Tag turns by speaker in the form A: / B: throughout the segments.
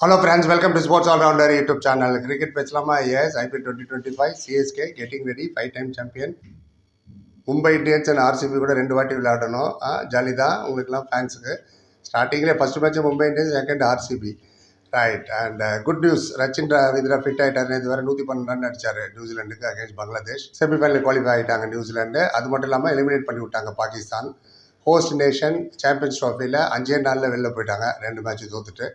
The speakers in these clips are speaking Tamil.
A: Hello friends welcome to sports allrounder YouTube channel cricket பேசலாமா? Yes IPL twenty twenty five CSK getting ready five time champion Mumbai Indians and RCB கூட ரெண்டு வாட்டி விளையாடணும். ஜாலி தான் உங்களுக்குலாம் ஃபேன்ஸுக்கு ஸ்டார்டிங்கில் first match Mumbai Indians second RCB right and good news Rachin Ravindra fit ஆகிட்டார் நேற்று வேறு நூற்றி பன்னெண்டு ரன் அடிச்சார் நியூசிலாண்டுக்கு அகேன்ஸ்ட் பங்களாதேஷ் செமிஃபைனல் குவாலிஃபை ஆகிட்டாங்க நியூசிலாண்டு அது மட்டும் இல்லாமல் எலிமினேட் பண்ணி விட்டாங்க பாகிஸ்தான். ஹோஸ்ட் நேஷன் சாம்பியன்ஸ் ட்ராஃபியில் அஞ்சே நாளில் வெளில போயிட்டாங்க. ரெண்டு மேட்ச் தோத்துட்டு.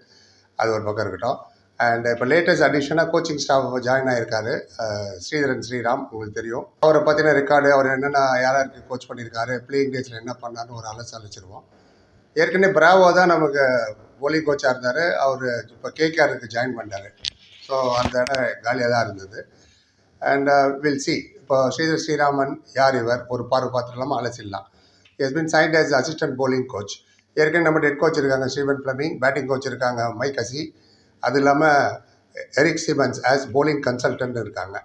A: அது ஒரு பக்கம் இருக்கட்டும். அண்ட் இப்போ லேட்டஸ்ட் அடிஷனாக கோச்சிங் ஸ்டாஃப் ஜாயின் ஆகிருக்காரு ஸ்ரீதரன் ஸ்ரீராம் உங்களுக்கு தெரியும். அவரை பற்றின ரெக்கார்டு அவர் என்னென்ன யாராருக்கு கோச் பண்ணியிருக்காரு பிளேயிங் டேஸில் என்ன பண்ணார்னு ஒரு அலசு அழைச்சிருவோம். ஏற்கனவே பிராவோ தான் நமக்கு போலிங் கோச்சாக இருந்தார். அவர் இப்போ கேகேஆருக்கு ஜாயின் பண்ணார் ஸோ அந்த இடம் காலியாக தான் இருந்தது. அண்ட் வில் சி இப்போ ஸ்ரீதர் ஸ்ரீராமன் யார் இவர்? ஒரு பார்வை பார்த்துடலாமா? அலசிடலாம். Yes been signed assistant bowling coach ஏற்கனவே நம்ம ஹெட் கோச் இருக்காங்க ஸ்டீவன் ஃப்ளமிங் பேட்டிங் கோச் இருக்காங்க மைக் அசி. அது இல்லாமல் Eric Simons as bowling consultant இருக்காங்க.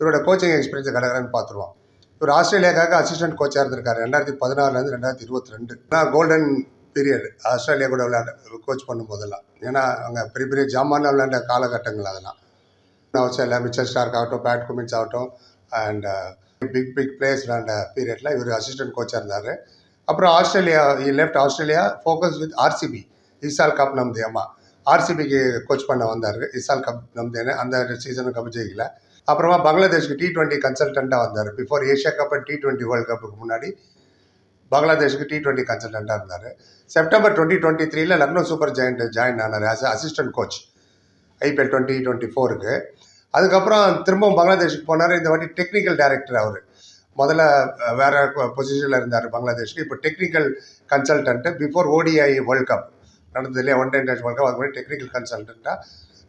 A: இவரோட கோச்சிங் எக்ஸ்பீரியன்ஸ் கடகரன்னு பார்த்துருவோம். இவர் ஆஸ்திரேலியாக்காக அசிஸ்டன்ட் கோச்சாக இருந்திருக்காரு ரெண்டாயிரத்தி பதினாறுலேருந்து ரெண்டாயிரத்தி இருபத்தி ரெண்டு. நான் கோல்டன் பீரியட் ஆஸ்திரேலியா கூட விளையாட கோச் பண்ணும் போதெல்லாம் ஏன்னா அங்கே பெரிய பெரிய ஜாமான விளையாண்ட காலகட்டங்கள் அதெல்லாம். ஆஸ்திரேலியா மிச்சர் ஸ்டார்க் ஆகட்டும் பேட் குமின்ஸ் ஆகட்டும் அண்ட் பிக் பிக் பிளேயர்ஸ் விளையாண்ட பீரியடில் இவர் அசிஸ்டன்ட் கோச்சாக இருந்தார். அப்புறம் Australia E left Australia focus with RCB இசால் cup நம்தேமா ஆர்சிபிக்கு கோச் பண்ண வந்தார். இசால் கப் நம்தேன்னு அந்த சீசனுக்கு கப் ஜெயிக்கல. அப்புறமா பங்களாதேஷ்க்கு டி டுவெண்ட்டி கன்சல்டண்ட்டாக வந்தார். Before Asia cup and T twenty world கப்புக்கு முன்னாடி பங்களாதேஷுக்கு டி டுவெண்ட்டி கன்சல்டண்ட்டாக இருந்தார். செப்டம்பர் டுவெண்ட்டி டுவெண்ட்டி த்ரீல லக்னோ சூப்பர் ஜெயண்ட் ஜாயின் ஆனார் as assistant coach IPL twenty twenty ஃபோருக்கு அதுக்கப்புறம் திரும்பவும் பங்களாதேஷுக்கு போனார். இந்த வாட்டி டெக்னிக்கல் டைரக்டர் அவர். முதல்ல வேறு வேற பொசிஷனில் இருந்தார் பங்களாதேஷ்க்கு. இப்போ technical consultant before ODI world cup நடந்தது இல்லையா? One day international world cup அது மாதிரி டெக்னிக்கல் கன்சல்டண்ட்டாக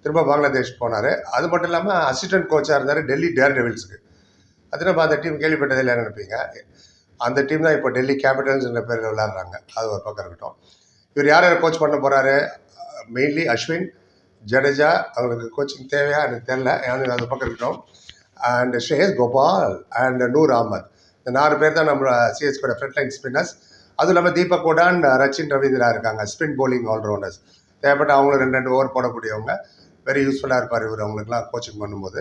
A: திரும்ப பங்களாதேஷ் போனார். அது மட்டும் இல்லாமல் அசிஸ்டன்ட் கோச்சாக இருந்தார் டெல்லி டேர் டெவில்ஸுக்கு அது நம்ம அந்த டீம் கேள்விப்பட்டதில் இல்லை நினைப்பீங்க? அந்த டீம் தான் இப்போ டெல்லி கேபிட்டல்ஸ்ன்ற பேரில் விளையாடுறாங்க. அது ஒரு பக்கம் இருக்கட்டும். இவர் யார் யார் கோச் பண்ண போகிறாரு மெயின்லி அஸ்வின் ஜடேஜா அவங்களுக்கு கோச்சிங் தேவையா? எனக்கு தெரில எனக்கு அது பக்கம் இருக்கட்டும். அண்ட் ஸ்ரேயஸ் கோபால் அண்ட் நூர் அகமத் இந்த நாலு பேர் தான் நம்ம சிஎஸ்கோட ஃப்ரண்ட்லைன் ஸ்பின்னர்ஸ் அதுவும் இல்லாமல் தீபக் கோடான் ரச்சின் ரவீந்திரா இருக்காங்க ஸ்பின் போலிங் ஆல்ரவுண்டர்ஸ் தேவைப்பட்ட அவங்களும் ரெண்டு ரெண்டு ஓவர் போடக்கூடியவங்க. வெரி யூஸ்ஃபுல்லாக இருப்பார் இவர். அவங்களுக்குலாம் கோச்சிங் பண்ணும்போது.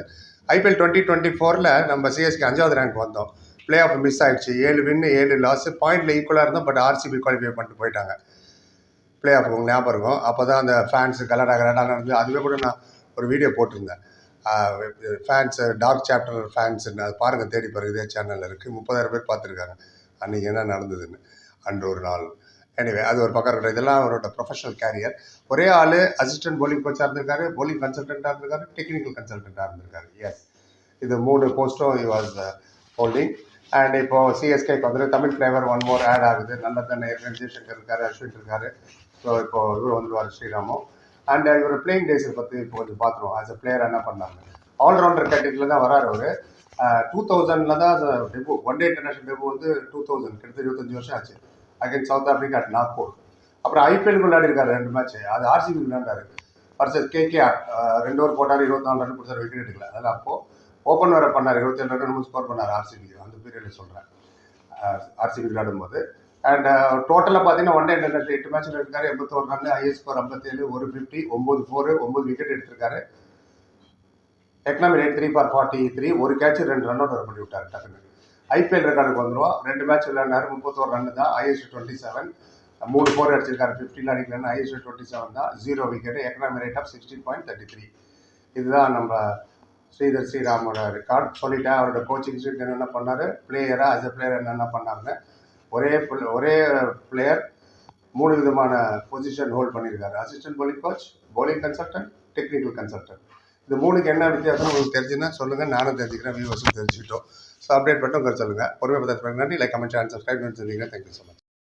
A: ஐபிஎல் டுவெண்ட்டி டுவெண்ட்டி ஃபோரில் நம்ம சிஎஸ்கே அஞ்சாவது ரேங்க் வந்தோம். பிளே ஆஃப் மிஸ் ஆகிடுச்சு ஏழு வின்னு ஏழு லாஸ் பாயிண்டில் ஈக்குவலாக இருந்தோம் பட் ஆர்சிபி குவாலிஃபை பண்ணிட்டு போயிட்டாங்க. பிளே ஆஃப் உங்களுக்கு ஞாபகம் இருக்கும். அப்போ தான் அந்த ஃபேன்ஸு கலடா கலடா நடந்து அதுவே கூட நான் ஒரு வீடியோ போட்டிருந்தேன். ஃபேன்ஸு டார்க் சாப்டர் ஃபேன்ஸ் அது பாருங்கள் தேடி பாருங்க இதே சேனலில் இருக்குது முப்பதாயிரம் பேர் பார்த்துருக்காங்க. அன்றைக்கி என்ன நடந்ததுன்னு அன்று ஒரு நாள். எனிவே அது ஒரு பக்கம் இருக்கட்டும். இதெல்லாம் அவரோட ப்ரொஃபஷனல் கேரியர் ஒரே ஆள் அசிஸ்டன்ட் போலிங் கோச்சாக இருந்திருக்காரு போலிங் கன்சல்டண்ட்டாக இருந்திருக்காரு டெக்னிக்கல் கன்சல்டண்ட்டாக இருந்திருக்காரு. எஸ் இது மூணு போஸ்ட்டும் he was uh, holding and இப்போ சிஎஸ்கேக்கு வந்து Tamil flavour one more add ஆகுது. நல்ல தானே ஜெய்சங்கர் இருக்காரு அஸ்வின் இருக்காரு. ஸோ இப்போ இவர் வந்துடுவார் ஸ்ரீராமும் அண்ட் இவர் பிளேயிங் டேஸை பற்றி இப்போ கொஞ்சம் பார்த்துருவோம் ஆஸ் அ பிளேயர் என்ன பண்ணாங்க? ஆல்ரவுண்டர் கேட்டகரியில் தான் வராரு அவர். டூ தௌசண்டில் தான் debut one day international debut வந்து டூ தௌசண்ட் கிட்டத்தட்ட இருபத்தஞ்சு வருஷம் ஆச்சு. Again South Africa at Nagpur அப்புறம் ஐபிஎல் விளையாடிருக்காரு ரெண்டு மேட்ச் அது ஆர்சிபி விளையாண்டாரு. வர்சஸ் கேகேஆர் ரெண்டு ஓவர் போட்டார் இருபத்தி நாலு ரன் கொடுத்தாரு விக்கெட் எடுக்கல. அதில் அப்போது ஓப்பன் வேறு பண்ணார். இருபத்தேழு ரன் ஸ்கோர் பண்ணார் ஆர்சிபி அந்த பீரியடில் சொல்கிறேன் ஆர்சிபி விளையாடும் போது அண்ட் டோட்டலாக uh, பார்த்தீங்கன்னா ஒன் டே எட்டு மேட்ச்சில் இருக்காரு. எண்பத்தோரு ரன் ஐஎஸ் ஸ்கோர் ஐம்பத்தேழு ஒரு ஃபிஃப்டி ஒம்பது ஃபோர் ஒம்பது விக்கெட் எடுத்திருக்காரு. Economy rate three for forty three ஒரு கேட்ச் ரெண்டு ரன் அவுட் பண்ணி விட்டார் டக்குனு ஐபிஎல் ரெக்கார்டுக்கு வந்துடும் ரெண்டு மேட்ச் விளையாண்டாரு. முப்பத்தோரு ரன் தான். ஐஎஸ் டுவெண்ட்டி செவன் மூணு ஃபோர் அடிச்சிருக்காரு. ஃபிஃப்டின் அடிக்கலன்னு ஐஎஸ் டுவெண்ட்டி செவன் தான். Zero wicket economy rate of sixteen point thirty three இதுதான் நம்ம ஸ்ரீதர் ஸ்ரீராமோட ரெக்கார்ட் சொல்லிட்டேன். அவரோட கோச்சிங் ஸ்ட்ரீட் என்னென்ன பண்ணார்? பிளேயராக அஸ் எ பிளேயர் என்னென்ன பண்ணாருன்னு. ஒரே ஒரே பிளேயர் மூணு விதமான பொசிஷன் ஹோல்ட் பண்ணியிருக்காரு. Assistant bowling coach bowling consultant technical consultant இந்த மூணுக்கு என்ன வித்தியாசம் உங்களுக்கு தெரிஞ்சுன்னா சொல்லுங்கள் நானும் தெரிஞ்சுக்கிறேன் வியூவர்ஸும் தெரிஞ்சுக்கிட்டோம். ஸோ அப்டேட் மட்டும் உங்க சொல்லுங்கள் பொறுமை பற்றி நன்றி. லைக் கமெண்ட் ஆன்சர் சப்ஸ்கிரைப் பண்ணி தெரிஞ்சுக்கிறேன் தேங்க்யூ ஸோ மச்